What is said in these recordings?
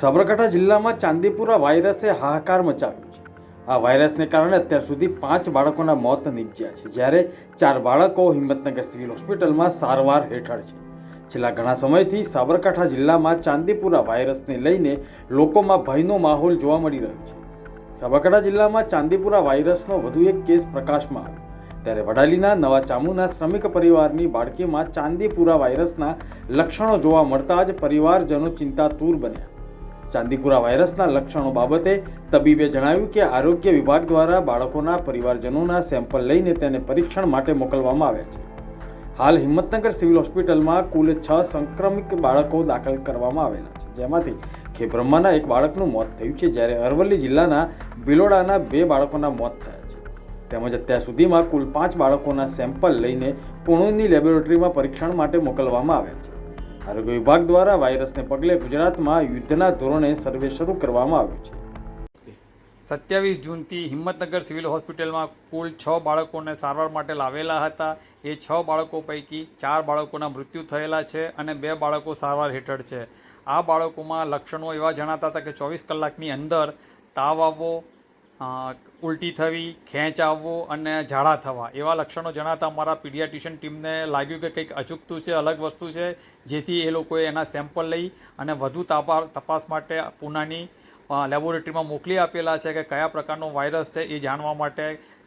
સાબરકાંઠા જિલ્લામાં ચાંદીપુરા વાયરસે હાહાકાર મચાવ્યો છે. આ વાયરસને કારણે અત્યાર સુધી પાંચ બાળકોના મોત નીપજ્યા છે, જ્યારે ચાર બાળકો હિંમતનગર સિવિલ હોસ્પિટલમાં સારવાર હેઠળ છે. છેલ્લા ઘણા સમયથી સાબરકાંઠા જિલ્લામાં ચાંદીપુરા વાયરસને લઈને લોકોમાં ભયનો માહોલ જોવા મળી રહ્યો છે. સાબરકાંઠા જિલ્લામાં ચાંદીપુરા વાયરસનો વધુ એક કેસ પ્રકાશમાં આવ્યો. ત્યારે વડાલીના નવા ચામુના શ્રમિક પરિવારની બાળકીમાં ચાંદીપુરા વાયરસના લક્ષણો જોવા મળતા જ પરિવારજનો ચિંતાતુર બન્યા. ચાંદીપુરા વાયરસના લક્ષણો બાબતે તબીબે જણાવ્યું કે આરોગ્ય વિભાગ દ્વારા બાળકોના પરિવારજનોના સેમ્પલ લઈને તેને પરીક્ષણ માટે મોકલવામાં આવ્યા છે. હાલ હિંમતનગર સિવિલ હોસ્પિટલમાં કુલ છ સંક્રમિત બાળકો દાખલ કરવામાં આવેલા છે. જેમાંથી ખેબ્રહ્માના એક બાળકનું મોત થયું છે, જ્યારે અરવલ્લી જિલ્લાના બિલોડાના બે બાળકોના મોત થયા છે. તેમજ અત્યાર સુધીમાં કુલ પાંચ બાળકોના સેમ્પલ લઈને પુણેની લેબોરેટરીમાં પરીક્ષણ માટે મોકલવામાં આવ્યા છે. આરોગ્ય વિભાગ દ્વારા વાયરસને પગલે ગુજરાતમાં યુદ્ધના ધોરણે સર્વે શરૂ કરવામાં આવ્યો છે. સત્યાવીસ જૂનથી હિંમતનગર સિવિલ હોસ્પિટલમાં કુલ છ બાળકોને સારવાર માટે લાવેલા હતા. એ છ બાળકો પૈકી ચાર બાળકોના મૃત્યુ થયેલા છે અને બે બાળકો સારવાર હેઠળ છે. આ બાળકોમાં લક્ષણો એવા જણાતા હતા કે ચોવીસ કલાકની અંદર તાવ આવવો ઉલટી થવી, ખેંચ આવવો અને ઝાડા થવા એવા લક્ષણો જણાતા અમારા પીડિયાટ્રિશિયન ટીમને લાગ્યું કે કંઈક અચૂકતું છે, અલગ વસ્તુ છે, જેથી એ લોકોએ એના સેમ્પલ લઈ અને વધુ તાપા, તપાસ માટે પૂનાની લેબોરેટરીમાં મોકલી આપેલા છે કે કયા પ્રકારનો વાયરસ છે એ જાણવા માટે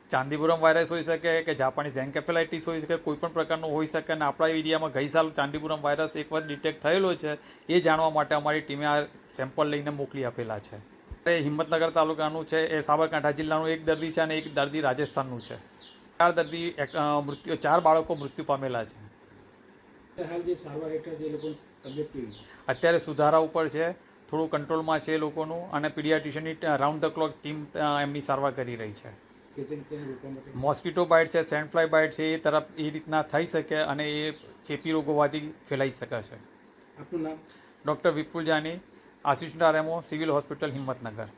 ચાંદીપુરમ વાયરસ હોઈ શકે કે જાપાની ઝેન્કેફેલાઇટિસ હોઈ શકે, કોઈ પણ પ્રકારનું હોઈ શકે અને આપણા એરિયામાં ગઈ સાલ ચાંદીપુરમ વાયરસ એક વખત ડિટેક્ટ થયેલો છે એ જાણવા માટે અમારી ટીમે આ સેમ્પલ લઈને મોકલી આપેલા છે. એ હિંમતનગર તાલુકાનું છે એ સાબરકાંઠા જિલ્લાનું એક દર્દી છે અને એક દર્દી રાજસ્થાનનું છે. ચાર દર્દી મૃત્યુ ચાર બાળકો મૃત્યુ પામેલા છે. અત્યારે સુધારા ઉપર છે થોડું કંટ્રોલમાં છે એ લોકોનું અને પીડિયાટ્રિશિયનની રાઉન્ડ ધ ક્લોક ટીમ એમની સારવાર કરી રહી છે. મોસ્કિટો બાઇટ છે સેન્ડ ફ્લાય બાઇટ છે એ તરફ એ રીતના થઈ શકે અને એ ચેપી રોગોવાથી ફેલાઈ શકે છે. આપનું નામ? Doctor Vipul Jani. Assistant RMO civil hospital Himmatnagar.